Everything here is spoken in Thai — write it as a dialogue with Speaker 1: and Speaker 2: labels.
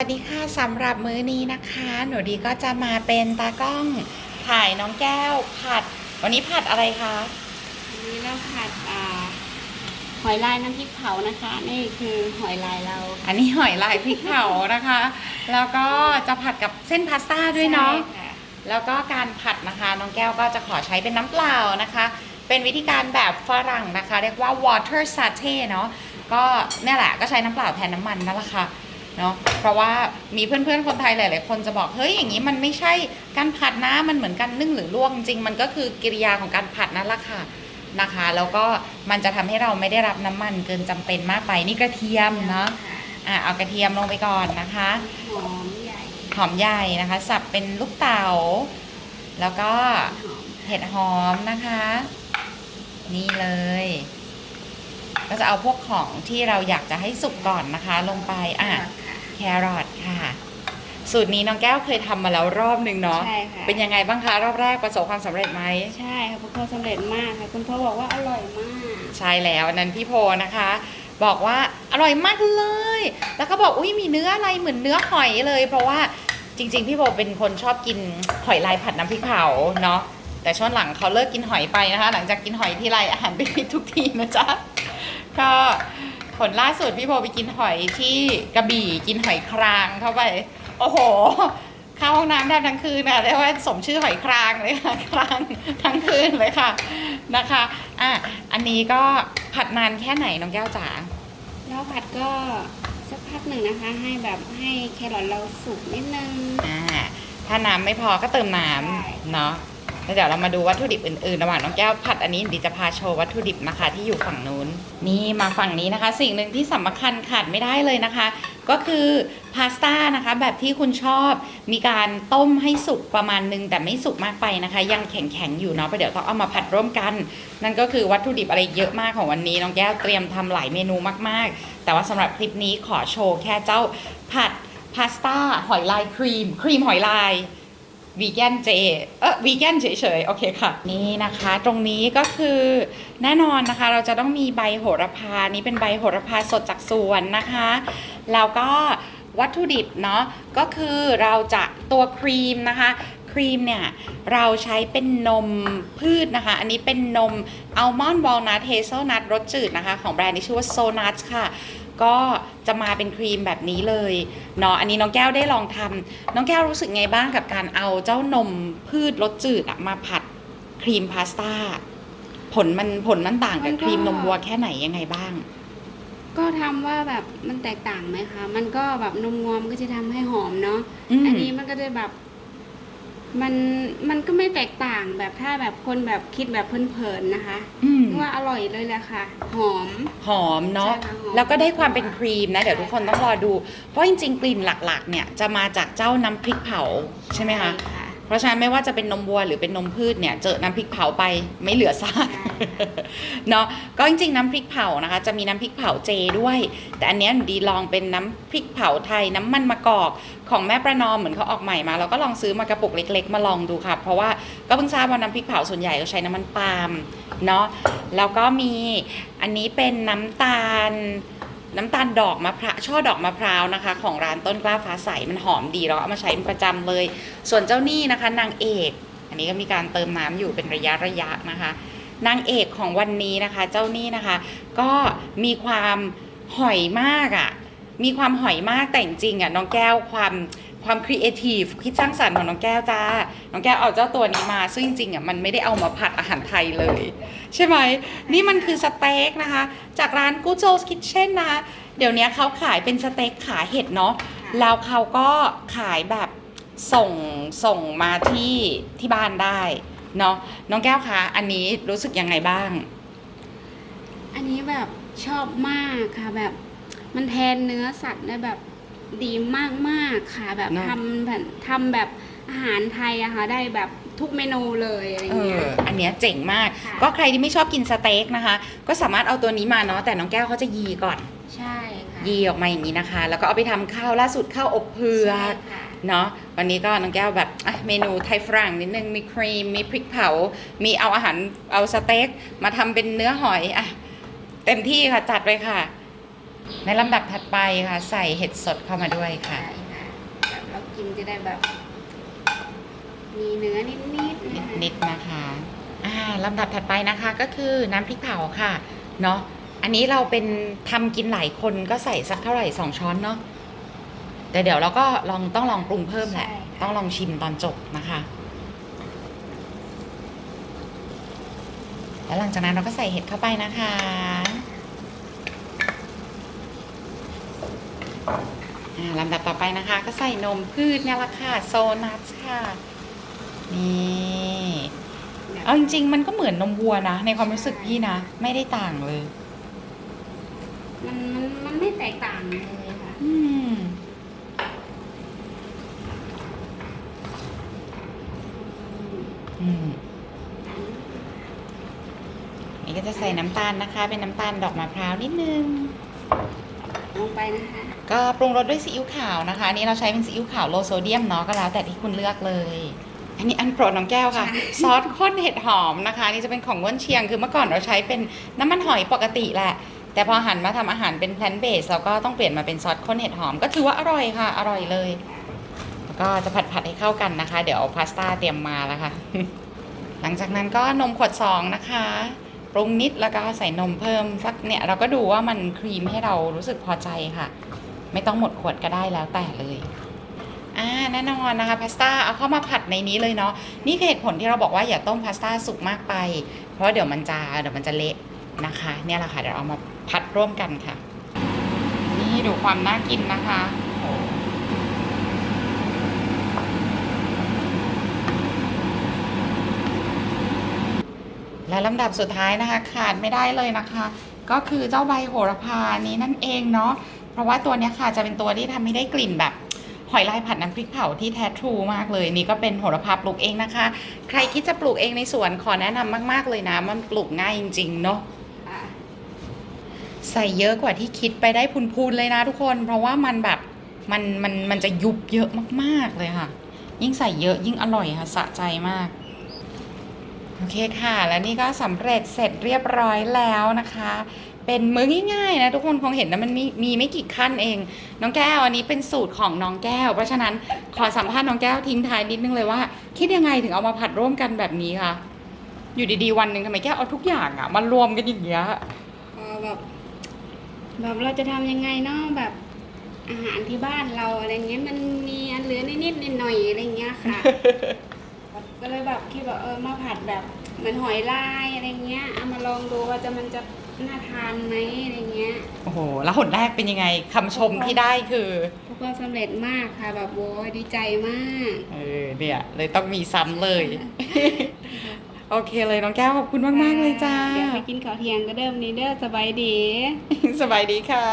Speaker 1: สวัสดีค่ะสำหรับมื้อนี้นะคะ หนูดีก็จะมาเป็นตากล้องถ่ายน้องแก้วผัด วันนี้ผัดอะไรคะ
Speaker 2: อันนี้เราผัดอ่าหอยลายน้ำพริกเผานะคะ นี่คือหอยลายเรา
Speaker 1: อันนี้หอยลายพริกเผานะคะ แล้วก็จะผัดกับเส้นพาสต้าด้วยเนาะ
Speaker 2: ใช่ค่
Speaker 1: แล้วก็การผัดนะคะ น้องแก้วก็จะขอใช้เป็นน้ำเปล่านะคะ เป็นวิธีการแบบฝรั่งนะคะ เรียกว่า water satay เนาะก็เนี่ยแหละก็ใช้น้ำเปล่าแทนน้ำมันนั่นแหละค่ะ เนาะเพราะว่ามีเพื่อนๆคนไทยหลาย ๆ คนจะบอกเฮ้ยอย่างนี้มันไม่ใช่การผัดนะมันเหมือนการนึ่งหรือลวกจริงมันก็คือกิริยาของการผัดนั่นแหละค่ะนะคะแล้วก็มันจะทำให้เราไม่ได้รับน้ำมันเกินจำเป็นมากไปนี่กระเทียมเนาะอะเอากระเทียมลงไปก่อนนะคะ
Speaker 2: หอมใหญ่
Speaker 1: หอมใหญ่นะคะ สับเป็นลูกเต๋าแล้วก็เห็ดหอมนะคะ นี่เลย ก็จะเอาพวกของที่เราอยากจะให้สุกก่อนนะคะ ลงไปอะ แครอทค่ะ สูตรนี้น้องแก้วเคยทำมาแล้วรอบหนึ่งเนาะ
Speaker 2: ใช่ค่ะ
Speaker 1: เป็นยังไงบ้างคะรอบแรกประสบความสำเร็จไหม
Speaker 2: ใช่ค่ะคุณพ่อสำเร็จมากค่ะ คุณพ่อบอกว่าอร่อยมาก
Speaker 1: ใช่แล้วอันนั้นพี่โพนะคะ บอกว่าอร่อยมากเลย แล้วก็บอกอุ้ยมีเนื้ออะไรเหมือนเนื้อหอยเลย เพราะว่าจริง ๆ พี่โพเป็นคนชอบกินหอยลายผัดน้ำพริกเผาเนาะแต่ช่วงหลังเขาเลิกกินหอยไปนะคะ หลังจากกินหอยทีไรอาหารเป็นพิษทุกทีนะจ๊ะก็ ผลล่าสุดพี่โพไปกินหอยที่กระบี่กินหอยครางเข้าไป โอ้โหเข้าห้องน้ำแทบทั้งคืนนะเรียกว่าสมชื่อหอยครางเลยค่ะครางทั้งคืนเลยค่ะนะคะอะอันนี้ก็ผัดนานแค่ไหนน้องแก้วจ๋า
Speaker 2: แล้วผัดก็สักพักหนึ่งนะคะ ให้แบบให้แครอทเราสุกนิดนึง
Speaker 1: อ่าถ้าน้ำไม่พอก็เติมน้
Speaker 2: ใช่ำ
Speaker 1: เนาะ แล้วเดี๋ยวเรามาดูวัตถุดิบอื่นๆ ระหว่างน้องแก้วผัดอันนี้ดีจะพาโชว์วัตถุดิบนะคะที่อยู่ฝั่งนู้น นี่มาฝั่งนี้นะคะ สิ่งหนึ่งที่สำคัญขาดไม่ได้เลยนะคะ ก็คือพาสต้านะคะแบบที่คุณชอบมีการต้มให้สุกประมาณนึง แต่ไม่สุกมากไปนะคะ ยังแข็งๆอยู่เนาะประเดี๋ยวต้องเอามาผัดร่วมกัน นั่นก็คือวัตถุดิบอะไรเยอะมากของวันนี้น้องแก้วเตรียมทำหลายเมนูมากๆ แต่ว่าสำหรับคลิปนี้ขอโชว์แค่เจ้าผัดพาสต้าหอยลายครีม ครีมหอยลาย วีแกนเจเออวีแกนเฉยๆ โอเคค่ะ นี่นะคะ ตรงนี้ก็คือแน่นอนนะคะ เราจะต้องมีใบโหระพา นี่เป็นใบโหระพาสดจากสวนนะคะ แล้วก็วัตถุดิบเนาะก็คือเราจะตัวครีมนะคะครีมเนี่ย เราใช้เป็นนมพืชนะคะ อันนี้เป็นนมอัลมอนด์วอลนัทเฮเซลนัทรสจืดนะคะ ของแบรนด์ที่ชื่อว่าโซนัทค่ะ ก็จะมาเป็นครีมแบบนี้เลยเนาะอันนี้น้องแก้วได้ลองทำน้องแก้วรู้สึกไงบ้างกับการเอาเจ้านมพืชรสจืดอะมาผัดครีมพาสต้าผลมันผลมันต่างกับครีมนมวัวแค่ไหนยังไงบ้าง
Speaker 2: ก็ทำว่าแบบมันแตกต่างไหมคะ มันก็แบบนมงวมก็จะทำให้หอมเนาะ
Speaker 1: อืม
Speaker 2: อันนี้มันก็จะแบบ มันมันก็ไม่แตกต่างแบบถ้าแบบคนแบบคิดแบบเพลินๆนะคะ
Speaker 1: อืม
Speaker 2: ว่าอร่อยเลยแหละค่ะ หอม
Speaker 1: หอมเนาะ
Speaker 2: ใช่ค่ะหอม
Speaker 1: แล้วก็ได้ความเป็นครีมนะ เดี๋ยวทุกคนต้องรอดู เพราะจริงๆ กลิ่นหลักๆ เนี่ยจะมาจากเจ้าน้ำพริกเผาใช่ไหมคะ
Speaker 2: ใช่ค่ะ
Speaker 1: เพราะฉะนั้นไม่ว่าจะเป็นนมวัวหรือเป็นนมพืชเนี่ยเจอน้ำพริกเผาไปไม่เหลือซาก
Speaker 2: ใช่
Speaker 1: เนาะก็จริงๆน้ำพริกเผานะคะ จะมีน้ำพริกเผาเจด้วย แต่อันเนี้ยหนูดีลองเป็นน้ำพริกเผาไทยน้ำมันมะกอกของแม่ประนอมเหมือนเขาออกใหม่มาเราก็ลองซื้อมากระปุกเล็ก ๆ มาลองดูค่ะ เพราะว่าก็เพิ่งทราบว่าน้ำพริกเผาส่วนใหญ่ก็ใช้น้ำมันปาล์มเนาะแล้วก็มีอันนี้เป็นน้ำตาล น้ำตาลดอกมะพร้าวช่อดอกมะพร้าวนะคะ ของร้านต้นกล้าฟ้าใสมันหอมดีเราเอามาใช้เป็นประจำเลย ส่วนเจ้านี่นะคะ นางเอก อันนี้ก็มีการเติมน้ำอยู่เป็นระยะระยะนะคะ นางเอกของวันนี้นะคะ เจ้านี่นะคะ ก็มีความหอยมากอะ่ะมีความหอยมากแต่จริงๆอะน้องแก้วความ ความครีเอทีฟคิดสร้างสรรค์ของน้องแก้วจ้า น้องแก้วเอาเจ้าตัวนี้มา ซึ่งจริงๆอะมันไม่ได้เอามาผัดอาหารไทยเลย ใช่ไหม นี่มันคือสเต็กนะคะ จากร้าน Good Joe's Kitchen นะคะ เดี๋ยวนี้เขาขายเป็นสเต็กขาเห็ดเนาะแล้วเขาก็ขายแบบส่งส่งมาที่ที่บ้านได้เนาะน้องแก้วคะอันนี้รู้สึกยังไงบ้าง
Speaker 2: อันนี้แบบชอบมากค่ะแบบมันแทนเนื้อสัตว์ได้แบบ ดีมากๆค่ะแบบ
Speaker 1: เนอะ
Speaker 2: ทำแบบทำแบบอาหารไทยอะค่ะได้แบบทุกเมนูเลยอะไร
Speaker 1: เอ
Speaker 2: เงี้
Speaker 1: อ
Speaker 2: ย
Speaker 1: อันเนี้ยเจ๋งมาก
Speaker 2: ค่ะ
Speaker 1: ก็ใครที่ไม่ชอบกินสเต็กนะคะ ก็สามารถเอาตัวนี้มาเนาะแต่น้องแก้วเขาจะยีก่อน
Speaker 2: ใช่ค่ะ
Speaker 1: ยีออกมาอย่างนี้นะคะ แล้วก็เอาไปทำข้าวล่าสุดข้าวอบเผือ
Speaker 2: ใช่
Speaker 1: ก
Speaker 2: ค่ะ
Speaker 1: เนาะวันนี้ก็น้องแก้วแบบอะเมนูไทยฝรั่งนิดนึง มีครีม มีพริกเผา มีเอาอาหารเอาสเต็ก มาทำเป็นเนื้อหอยอะเต็มที่ค่ะ จัดไปค่ะ ในลำดับถัดไปค่ะ ใส่เห็ดสดเข้ามาด้วยค่ะ
Speaker 2: ใช่ค่ะจะได้แบบ มีเนื้อนิดๆนะคะ
Speaker 1: นิดๆนะคะอ่าลำดับถัดไปนะคะก็คือน้ำพริกเผาค่ะ เนาะอันนี้เราเป็นทำกินหลายคนก็ใส่สักเท่าไหร่สองช้อนเนาะแต่เดี๋ยวเราก็ลองต้องลองปรุงเพิ่มแหละ
Speaker 2: ใช่ค่ะ
Speaker 1: ต้องลองชิมตอนจบนะคะ แล้วหลังจากนั้นเราก็ใส่เห็ดเข้าไปนะคะ อ่า ลำดับต่อไปนะคะ ก็ใส่นมพืชเนี่ยแหละค่ะโซนัทค่ะนี่เอาจริง ๆ มันก็เหมือนนมวัวนะ ในความรู้สึกพี่นะ ไม่ได้ต่างเลย
Speaker 2: มันมันมันไม่แตกต่างเลยค่ะ
Speaker 1: อืมอืมนี่ก็จะใส่น้ำตาลนะคะ เป็นน้ำตาลดอกมะพร้าวนิดนึง
Speaker 2: ลงไปนะคะ
Speaker 1: ก็ปรุงรสด้วยซีอิ๊วขาวนะคะอันนี้เราใช้เป็นซีอิ๊วขาวโลโซเดียมเนาะก็แล้วแต่ที่คุณเลือกเลย อันนี้อันโปรดน้องแก้วค่ะ ซอสข้นเห็ดหอมนะคะนี่จะเป็นของง้นเชียงคือเมื่อก่อนเราใช้เป็นน้ำมันหอยปกติแหละ แต่พอหันมาทำอาหารเป็นแพลนเบสเราก็ต้องเปลี่ยนมาเป็นซอสข้นเห็ดหอม ก็ถือว่าอร่อยค่ะ อร่อยเลย แล้วก็จะผัดผัดให้เข้ากันนะคะ เดี๋ยวเอาพาสต้าเตรียมมาแล้วค่ะ หลังจากนั้นก็นมขวดสองนะคะ รุงนิดแล้วก็ใส่นมเพิ่มสักเนี่ยเราก็ดูว่ามันครีมให้เรารู้สึกพอใจค่ะ ไม่ต้องหมดขวดก็ได้แล้วแต่เลยอ่าแน่นอนนะคะพาสต้าเอาเข้ามาผัดในนี้เลยเนาะนี่คือเหตุผลที่เราบอกว่าอย่าต้มพาสต้าสุกมากไป เพราะเดี๋ยวมันจะเดี๋ยวมันจะเละนะคะ เนี่ยแหละค่ะเดี๋ยวเอามาผัดร่วมกันค่ะ นี่ดูความน่ากินนะคะโอ้ และลำดับสุดท้ายนะคะ ขาดไม่ได้เลยนะคะ ก็คือเจ้าใบโหระพานี้นั่นเองเนาะเพราะว่าตัวนี้ค่ะจะเป็นตัวที่ทำให้ได้กลิ่นแบบหอยลายผัดน้ำพริกเผาที่แท้ทรูมากเลย นี่ก็เป็นโหระพาปลูกเองนะคะ ใครคิดจะปลูกเองในสวนขอแนะนำมาก ๆ เลยนะ มันปลูกง่ายจริง ๆ เนาะ
Speaker 2: อะ
Speaker 1: ใส่เยอะกว่าที่คิดไปได้พูนๆเลยนะทุกคน เพราะว่ามันแบบมันมันมันจะยุบเยอะมากๆเลยค่ะ ยิ่งใส่เยอะยิ่งอร่อยค่ะสะใจมาก โอเคค่ะ แล้วนี่ก็สำเร็จเสร็จเรียบร้อยแล้วนะคะ เป็นมื้อง่ายๆนะทุกคนคงเห็นนะมันมีมีไม่กี่ขั้นเอง น้องแก้วอันนี้เป็นสูตรของน้องแก้ว เพราะฉะนั้นขอสัมภาษณ์น้องแก้วทิ้งท้ายนิดนึงเลยว่า คิดยังไงถึงเอามาผัดร่วมกันแบบนี้คะอยู่ดีๆวันหนึ่งทำไมแก้วเอาทุกอย่างอะมารวมกันอย่างเงี้ย
Speaker 2: พอแบบแบบเราจะทำยังไงเนาะแบบอาหารที่บ้านเราอะไรเงี้ยมันมีอันเหลือนิดๆหน่อยๆอะไรเงี้ยค่ะก็ เลยแบบคิดว่าเออมาผัดแบบเหมือนหอยลายอะไรเงี้ยเอามาลองดูว่าจะมันจะน่าทานไหมอะไรเงี้ย
Speaker 1: โอ้โห แล้วหนแรกเป็นยังไงคำชมที่ได้คือ
Speaker 2: ทุกคนสำเร็จมากค่ะแบบโว้ยดีใจมาก
Speaker 1: เออเนี่ยเลยต้องมีซ้ำเลย โอเคเลยน้องแก้วขอบคุณมาก ๆ เลยจ้า
Speaker 2: เดี๋ยวไปกินข้าวเที่ยงก็เดิมนี้เด้อสบายดี
Speaker 1: สบายดีค่ะ